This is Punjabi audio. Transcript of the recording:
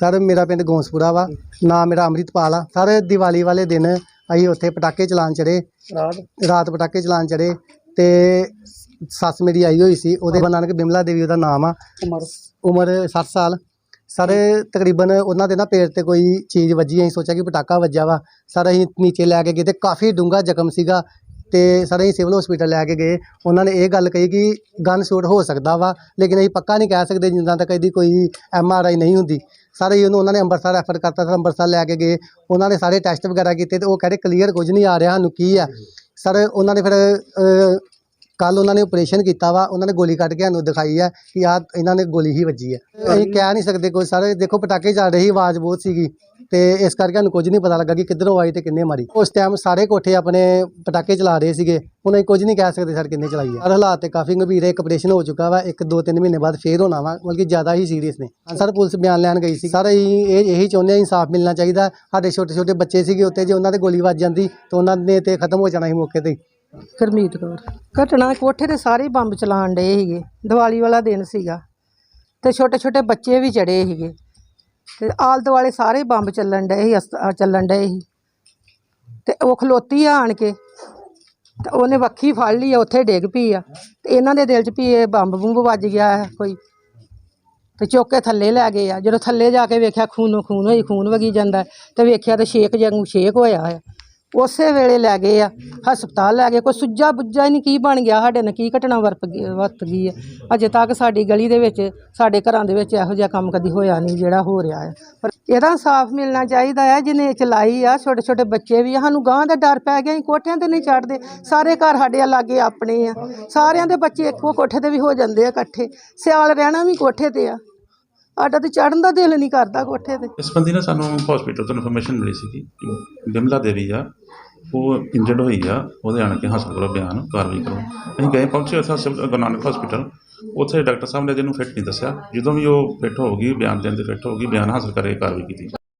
ਸਰ ਮੇਰਾ ਪਿੰਡ ਗੌਂਸਪੁਰਾ ਵਾ। ਨਾਮ ਮੇਰਾ ਅੰਮ੍ਰਿਤਪਾਲ ਆ। ਸਰ ਦੀਵਾਲੀ ਵਾਲੇ ਦਿਨ ਅਸੀਂ ਉੱਥੇ ਪਟਾਕੇ ਚਲਾਉਣ ਚੜੇ ਰਾਤ? ਰਾਤ ਪਟਾਕੇ ਚਲਾਉਣ ਚੜੇ ਤੇ ਸੱਸ ਮੇਰੀ ਆਈ ਹੋਈ ਸੀ। ਉਹਦੇ ਨਾਨਕ ਬਿਮਲਾ ਦੇਵੀ ਉਹਦਾ ਨਾਮ ਆ। ਉਮਰ? ਉਮਰ 60 ਸਾਲ। ਸਰ ਤਕਰੀਬਨ ਉਹਨਾਂ ਦੇ ਨਾ ਪੇਟ ਤੇ ਕੋਈ ਚੀਜ਼ ਵੱਜੀ। ਅਸੀਂ ਸੋਚਿਆ ਕਿ ਪਟਾਕਾ ਵੱਜਾ ਵਾ। ਸਰ ਅਸੀਂ ਨੀਚੇ ਲੈ ਕੇ ਗਏ ਤੇ ਕਾਫੀ ਡੂੰਘਾ ਜ਼ਖਮ ਸੀਗਾ ਤੇ ਸਰ ਅਸੀਂ ਸਿਵਲ ਹਸਪੀਟਲ ਲੈ ਕੇ ਗਏ। ਉਹਨਾਂ ਨੇ ਇਹ ਗੱਲ ਕਹੀ ਕਿ ਗਨ ਸ਼ੂਟ ਹੋ ਸਕਦਾ ਵਾ ਲੇਕਿਨ ਅਸੀਂ ਪੱਕਾ ਨਹੀਂ ਕਹਿ ਸਕਦੇ ਜਿੰਨਾ ਤੱਕ ਇਹਦੀ ਕੋਈ ਐਮ ਆਰ ਆਈ ਨਹੀਂ ਹੁੰਦੀ। ਸਰ ਉਹਨੂੰ ਉਹਨਾਂ ਨੇ ਅੰਮ੍ਰਿਤਸਰ ਰੈਫਰ ਕਰਤਾ ਸਰ ਅੰਮ੍ਰਿਤਸਰ ਲੈ ਕੇ ਗਏ। ਉਹਨਾਂ ਨੇ ਸਾਰੇ ਟੈਸਟ ਵਗੈਰਾ ਕੀਤੇ ਤੇ ਉਹ ਕਹਿੰਦੇ ਕਲੀਅਰ ਕੁਝ ਨਹੀਂ ਆ ਰਿਹਾ ਸਾਨੂੰ ਕੀ ਆ? ਸਰ ਉਹਨਾਂ ਨੇ ਫਿਰ ਕੱਲ ਉਹਨਾਂ ਨੇ ਆਪਰੇਸ਼ਨ ਕੀਤਾ ਵਾ। ਉਹਨਾਂ ਨੇ ਗੋਲੀ ਕੱਢ ਕੇ ਸਾਨੂੰ ਦਿਖਾਈ ਹੈ ਕਿ ਆ ਇਹਨਾਂ ਨੇ ਗੋਲੀ ਹੀ ਵੱਜੀ ਹੈ ਅਸੀਂ ਕਹਿ ਨਹੀਂ ਸਕਦੇ ਕੋਈ। ਸਾਰੇ ਦੇਖੋ ਪਟਾਕੇ ਚੱਲ ਰਹੇ ਸੀ ਆਵਾਜ਼ ਬਹੁਤ ਸੀਗੀ। ਤੇ ਇਸ ਕਰਕੇ ਸਾਨੂੰ ਕੁਝ ਨਹੀਂ ਪਤਾ ਲੱਗਾ ਕਿ ਕਿੱਧਰੋਂ ਆਈ ਤੇ ਕਿੰਨੇ ਮਾਰੀ। ਉਸ ਟਾਈਮ ਸਾਰੇ ਕੋਠੇ ਆਪਣੇ ਪਟਾਕੇ ਚਲਾ ਰਹੇ ਸੀਗੇ। ਹੁਣ ਅਸੀਂ ਕੁਝ ਨਹੀਂ ਕਹਿ ਸਕਦੇ ਸਰ ਕਿੰਨੇ ਚਲਾਈ ਹੈ ਹਾਲਾਤ ਤੇ ਕਾਫੀ ਗੰਭੀਰ ਹੈ ਇੱਕ ਆਪਰੇਸ਼ਨ ਹੋ ਚੁੱਕਾ ਵਾ। ਇੱਕ, ਦੋ, ਤਿੰਨ ਮਹੀਨੇ ਬਾਅਦ ਫੇਰ ਹੋਣਾ ਵਾ ਬਲਕਿ ਜ਼ਿਆਦਾ ਹੀ ਸੀਰੀਅਸ ਨੇ। ਸਰ, ਪੁਲਿਸ ਬਿਆਨ ਲੈਣ ਗਈ ਸੀ। ਸਰ ਇਹ ਇਹੀ ਚਾਹੁੰਦੇ ਹਾਂ, ਇਨਸਾਫ ਮਿਲਣਾ ਚਾਹੀਦਾ। ਸਾਡੇ ਛੋਟੇ ਛੋਟੇ ਬੱਚੇ ਸੀਗੇ ਉੱਤੇ ਜੇ ਉਹਨਾਂ ਤੇ ਗੋਲੀ ਵੱਜ ਜਾਂਦੀ ਤਾਂ ਉਹਨਾਂ ਨੇ ਤੇ ਖਤਮ ਹੋ ਜਾਣਾ ਸੀ ਮੌਕੇ ਤੇ ਹੀ। ਕੌਰ, ਘਟਨਾ ਕੋਠੇ ਤੇ ਸਾਰੇ ਹੀ ਬੰਬ ਚਲਾਉਣ ਡਏ ਸੀਗੇ। ਦੀਵਾਲੀ ਵਾਲਾ ਦਿਨ ਸੀਗਾ। ਤੇ ਛੋਟੇ ਛੋਟੇ ਬੱਚੇ ਵੀ ਚੜੇ ਸੀਗੇ। ਤੇ ਆਲ ਦੁਆਲੇ ਸਾਰੇ ਬੰਬ ਚੱਲਣ ਡਏ ਸੀ ਅਸ- ਚੱਲਣ ਡਏ ਸੀ। ਤੇ ਉਹ ਖਲੋਤੀ ਆ ਆਣ ਕੇ ਤੇ ਉਹਨੇ ਵੱਖੀ ਫੜ ਲਈ ਆ ਉੱਥੇ ਡਿੱਗ ਪਈ ਆ। ਤੇ ਇਹਨਾਂ ਦੇ ਦਿਲ 'ਚ ਵੀ ਇਹ ਬੰਬ ਬੁੰਬ ਵੱਜ ਗਿਆ ਹੈ ਕੋਈ। ਤੇ ਚੁੱਕ ਕੇ ਥੱਲੇ ਲੈ ਗਏ ਆ। ਜਦੋਂ ਥੱਲੇ ਜਾ ਕੇ ਵੇਖਿਆ ਖੂਨੋ ਖੂਨ ਹੋਈ ਖੂਨ ਵਗੀ ਜਾਂਦਾ। ਹੈ, ਤੇ ਵੇਖਿਆ ਤੇ ਛੇਕ ਵਾਂਗੂ ਛੇਕ ਹੋਇਆ ਹੈ ਉਸੇ ਵੇਲੇ ਲੈ ਗਏ ਆ ਹਸਪਤਾਲ ਲੈ ਗਏ। ਕੋਈ ਸੁੱਜਾ ਬੁੱਜਾ ਹੀ ਨਹੀਂ ਕੀ ਬਣ ਗਿਆ ਸਾਡੇ ਨਾਲ ਕੀ ਘਟਨਾ ਵਰਤ ਗਈ ਵਰਤ ਗਈ ਹੈ ਅਜੇ ਤੱਕ ਸਾਡੀ ਗਲੀ ਦੇ ਵਿੱਚ ਸਾਡੇ ਘਰਾਂ ਦੇ ਵਿੱਚ ਇਹੋ ਜਿਹਾ ਕੰਮ ਕਦੀ ਹੋਇਆ ਨਹੀਂ ਜਿਹੜਾ ਹੋ ਰਿਹਾ ਹੈ ਪਰ ਇਹਦਾ ਇਨਸਾਫ ਮਿਲਣਾ ਚਾਹੀਦਾ ਹੈ ਜਿਹਨੇ ਚਲਾਈ ਆ ਛੋਟੇ ਛੋਟੇ ਬੱਚੇ ਵੀ ਆ, ਸਾਨੂੰ ਗਾਂ ਦਾ ਡਰ ਪੈ ਗਿਆ ਅਸੀਂ ਕੋਠਿਆਂ ਤੇ ਨਹੀਂ ਚੜਦੇ ਸਾਰੇ ਘਰ ਸਾਡੇ ਲਾਗੇ ਆਪਣੇ ਆ। ਸਾਰਿਆਂ ਦੇ ਬੱਚੇ ਇੱਕੋ ਕੋਠੇ ਤੇ ਵੀ ਹੋ ਜਾਂਦੇ ਆ ਇਕੱਠੇ। ਸਿਆਲ ਰਹਿਣਾ ਵੀ ਕੋਠੇ ਤੇ ਆ। ਸਾਡਾ ਤੇ ਚੜਨ ਦਾ ਦਿਲ ਨਹੀਂ ਕਰਦਾ ਕੋਠੇ ਤੇ। ਇਸ ਸੰਬੰਧੀ ਨਾ ਸਾਨੂੰ ਹਸਪੀਟਲ ਤੋਂ ਇਨਫੋਰਮੇਸ਼ਨ ਮਿਲੀ ਸੀ ਕਿ ਬਿਮਲਾ ਦੇਵੀ ਆ, ਉਹ ਇੰਜਰਡ ਹੋਈ ਆ, ਉਹਦੇ ਆਣ ਕੇ ਹਸਪਤਾਲ ਕੋਲ ਬਿਆਨ ਕਾਰਵਾਈ ਕਰੋ। ਅਸੀਂ ਗਏ, ਪਹੁੰਚੇ ਉੱਥੇ ਸਿਵਲ ਗੁਰੂ ਨਾਨਕ ਹਸਪੀਟਲ ਉੱਥੇ ਡਾਕਟਰ ਸਾਹਿਬ ਨੇ ਜਿਹਨੂੰ ਫਿੱਟ ਨਹੀਂ ਦੱਸਿਆ। ਜਦੋਂ ਵੀ ਉਹ ਫਿੱਟ ਹੋ ਗਈ ਬਿਆਨ ਦੇਣ ਦੇ ਫਿੱਟ ਹੋ ਗਈ ਬਿਆਨ ਹਾਸਲ ਕਰਕੇ ਕਾਰਵਾਈ ਕੀਤੀ